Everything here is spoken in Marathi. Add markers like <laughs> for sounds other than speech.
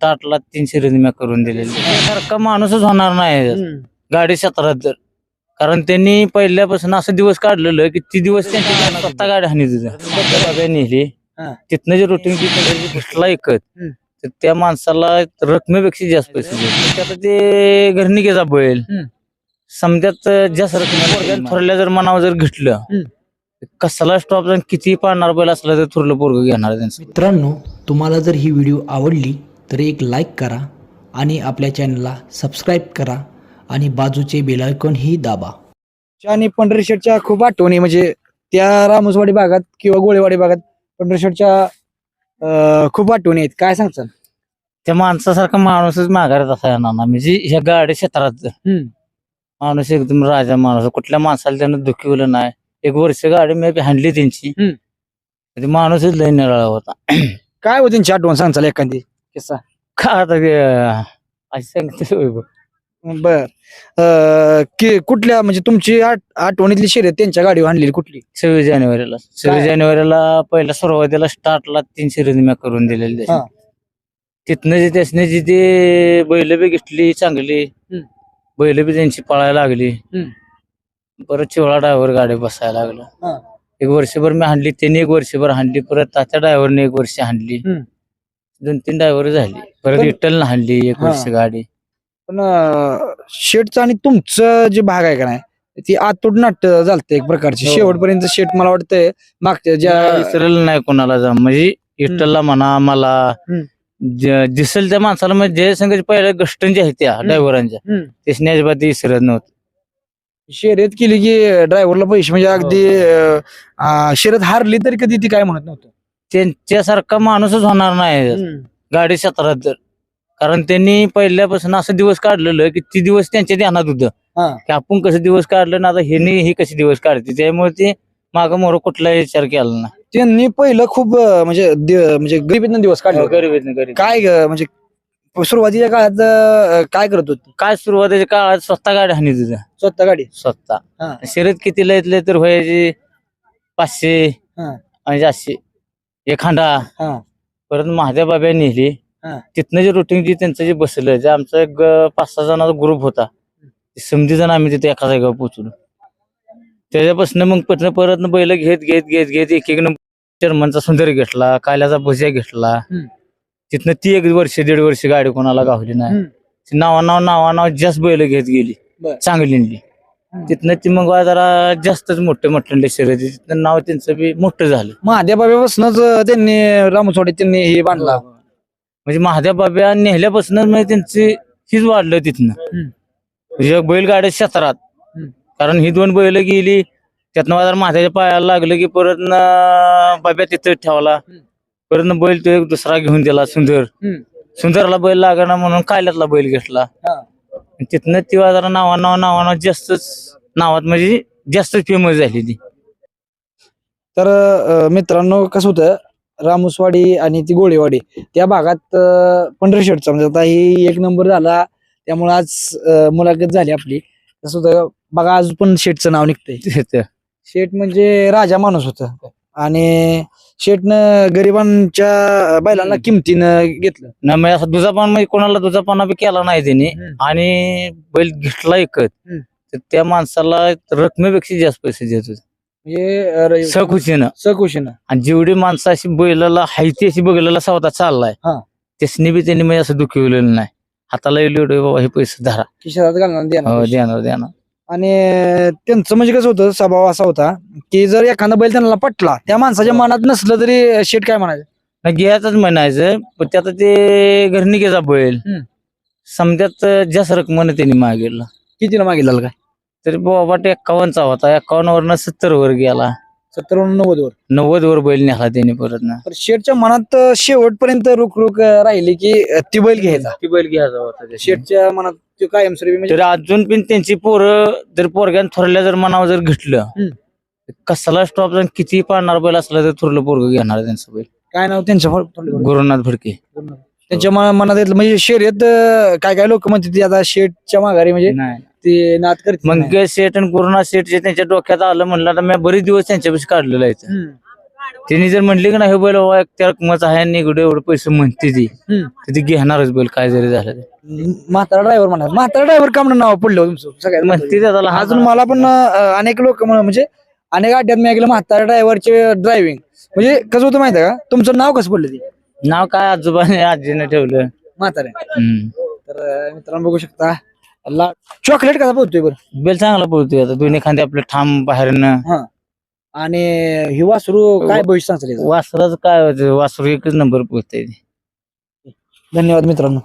स्टार्टला तीनशे रिदम्या करून दिलेली सारखा माणूसच होणार नाही गाडी क्षेत्रात तर कारण त्यांनी पहिल्यापासून असं दिवस काढलेलं की ती दिवस त्यांची स्वतः गाडी हानी तुझं नेली हा. तिथनं जे रुटीन एकत हम्म. तर त्या माणसाला रकमेपेक्षा जास्त पैसे देतात. त्यात ते घरनिकेचा बैल हम्म. समजात जास्त रक्कम थोरल्या जर मनावर जर घेतलं. कसला स्टॉप किती पाळणार बैल असला तर थोरलं पोरग घेणार त्यांचं मित्रांनो तुम्हाला जर ही व्हिडिओ आवडली तर एक लाईक करा आणि आपल्या चॅनलला सबस्क्राईब करा आणि बाजूचे बेलायकॉन ही दाबा. आणि पंढरीशेठच्या खूप आठवणी म्हणजे त्या रामोसवाडी भागात किंवा गोळेवाडी भागात पंढरीशेठच्या खूप आठवणी आहेत. काय सांगचाल त्या माणसासारखा माणूसच माघारात असा येणार ना. म्हणजे ह्या गाडी क्षेत्रात. माणूस एकदम राजा माणूस. कुठल्या माणसाला त्यानं दुखवलं नाही. एक वर्ष गाडी मी हाणली त्यांची. ते माणूसच लय निराळा होता. काय हो त्यांची आठवण सांगचाल एखादी? किस्सा का आता ते अं, असं सांगते होय बघ. बर अं, कि कुठल्या म्हणजे तुमची आठ- आठवणीतली शर्यत त्यांच्या गाडीवर आणलेली कुठली सव्वीस जानेवारीला सव्वीस जानेवारीला पहिल्या सुरुवातीला स्टार्टला तीनशे रिदम्या करून दिलेली हा. तिथनं जे त्यासने जी ते बैल बी घेतली चांगली हम्म. बैल बी त्यांची पळायला लागली. परत चिवळा ड्रायव्हर गाडी बसायला लागला हा. एक वर्षभर मी हाणली त्यांनी एक वर्षभर हाणली परत तात्या ड्रायव्हरने एक वर्ष हाणली हम्म. दोन तीन ड्रायव्हर झाली परत पण- विठ्ठल हाणली एक हा. वर्ष गाडी पण अं, शेटचं आणि तुमचं जे भाग आहे का नाही ती आतोड नाट्य झालते एक प्रकारची हो. शेवटपर्यंत शेट मला वाटतंय मागच्या ज्या विसरलं नाही कोणाला जा म्हणजे विठ्ठलला म्हणा मला हम्म. ज- दिसेल त्या माणसाला म्हणजे जे संघ पहिल्या गष्टन जे आहेत त्या. ड्रायव्हरांच्या हम्म. त्याने अजिबात विसरत नव्हतं शर्यत केली की ड्रायव्हरला पैसे म्हणजे अगदी अं, अं, शर्यत हारली तरी कधी ती काय म्हणत नव्हतं त्यांच्यासारखा माणूसच होणार नाही. गाडी क्षेत्रात तर. कारण त्यांनी पहिल्यापासून असं दिवस काढलेलं की ती दिवस त्यांच्या ध्यानात होतं. हा. की आपण कसं दिवस काढलं ना आता हे हे कसे दिवस काढते? त्यामुळे ते माग मोर कुठलाही विचार केला ना त्यांनी पहिलं खूप अं, म्हणजे दि- म्हणजे गरीबीतनं दिवस काढले होते. गरीब आहेत ना, गरीब. काय म्हणजे सुरुवातीच्या काळात अं, काय करत होती? काय सुरुवातीच्या काळात स्वतः गाडी हानी तुझं स्वतः गाडी? स्वतः. हा. शर्यत किती लयतले तर व्हायचे? पाचशे हा. आणि जातशे एखादा हा. परत महादेव बाब्या नेली हा. तिथनं जे रुटीन जे त्यांचं जे बसलं जे आमचा एक अं, पाच सहा जणांचा ग्रुप होता ते समधी जण आम्ही तिथे एका जागेवर पोहोचलो त्याच्यापासून मग पटन परत बैल घेत घेत घेत घेत एक एक नंबर चर्मनचा सुंदर घेतला काल्याचा भुजिया घेतला हम्म. तिथनं ती एक वर्ष दीड वर्ष गाडी कोणाला गावली नाही हम्म. नावा नाव नावा नाव जास्त बैल घेत गेली बर. चांगली तिथनं ती मग जरा जास्तच मोठे मोठे शर्यती तिथनं नाव त्यांचं बी मोठं झालं महादेवापासूनच त्यांनी रामचोडे त्यांनी हे बांधला म्हणजे महादेव बाब्या नेहल्यापासून म्हणजे त्यांची हीच वाढलं तिथनं. म्हणजे बैलगाड्या क्षेत्रात. कारण ही दोन बैल गेली त्यातनं जर महादेवाच्या पायाला लागलं की परत न बाब्या तिथं ठेवला. परत न बैल तो एक दुसरा घेऊन दिला सुंदर. सुंदरला बैल लागणार म्हणून कायल्यातला बैल घेतला हा. तिथनं ती जरा नावा नाव नावा नाव जास्तच नावात म्हणजे जास्तच फेमस झाली ती. तर अं, मित्रांनो कसं होतं रामुसवाडी आणि ती गोळेवाडी त्या भागात पंढरी शर्टचा म्हणजे आता ही एक नंबर झाला त्यामुळे आज अं, मुलाखत झाली आपली. कसं होतं बघा आज पण शेठचं नाव निघतंय. <laughs> तिथं. शेठ म्हणजे राजा माणूस होता. आणि शेठनं गरिबांच्या बैलांना किमतीनं घेतलं. ना असं दुजापान म्हणजे कोणाला दुजापाना बी केला नाही त्यांनी. आणि बैल घेतला एकत हम्म. तर त्या माणसाला रकमेपेक्षा जास्त पैसे देत होते म्हणजे सखुशीनं. सकुशीनं आणि जेवढी माणसं अशी बैलाला हायती अशी बघलेला सवता चाललाय हा. त्यासनी बी त्यांनी म्हणजे असं दुखवलेलं नाही. हाताला एवढे बाबा हे पैसे धरा. खिशात घालणार देणार हो. देणार देणार. आणि त्यांचं म्हणजे कसं होतं स्वभाव असा होता की जर एखादा बैल त्यांना पटला त्या माणसाच्या मनात नसलं तरी शेट काय म्हणायचं? नाही घ्यायचंच म्हणायचं पण त्यात ते घरनिकेचा बैल हम्म. समजात जास्त रकमेनं त्यांनी मागितलं. कितीला मागितलं काय? तरी बाबा ते एक्कावन्नचा होता एक्कावन्न वरनं सत्तर वर गेला. सत्तर नव्वद वर नव्वद वर बैल नेला त्यांनी परत ना. तर शेटच्या मनात शेवटपर्यंत रुक रुक राहिली की ती बैल घ्यायचा. ती बैल घ्यायचा होता त्याच्यात. शेटच्या मनात तो कायमस्वरूपी म्हणजे तर अजून पण त्यांची पोरं जर पोरग्यान थोरल्या जर मनावर जर घेतलं. कसला स्टॉप किती पाळणार बैल असला तर थोरलं पोरग घेणार त्यांचं बैल. काय नाव त्यांच्या फळ- गुरुनाथ भडके. त्यांच्या म- मनात येतलं म्हणजे शर्यत अं, काय काय लोक म्हणते ती आता शेटच्या माघारी म्हणजे नाही. ते नाद करते. मग शेठ आणि गुरुनाथ शेठ जे त्यांच्या डोक्यात आलं म्हणलं तर मी बरेच दिवस त्यांच्यापाशी काढलेलं आहे त्यांनी जर म्हणले की नाही हे बैल बाबा त्या रकमाचा आहे आणि इकडे एवढे पैसे म्हणते ती. तर ती घेणारच बैल काय जरी झालं ते म्हातारा ड्रायव्हर म्हणा म्हातारा ड्रायव्हर का म्हणून नाव पडलं हो तुमचं? सगळ्यात म्हणते त्याला अजून मला पण अं, अनेक लोक म्हणजे अनेक अड्ड्यात मी ऐकलं म्हातारा ड्रायव्हरचे ड्रायव्हिंग म्हणजे कसं होतं माहिती का? तुमचं नाव कसं पडलं ते? नाव काय आजोबाने आजीने ठेवलं. म्हातारे. हम्म. तर अं, मित्रांनो बघू शकता. ला चॉकलेट कसा पोहतोय बरं? बैल चांगला पळतोय आता. दोन्ही खांदे आपले ठाम बाहेरनं. आणि ही वासरू काय भविष्य सांगता वासराचं काय वासरू एकच नंबर पोहतय. धन्यवाद मित्रांनो.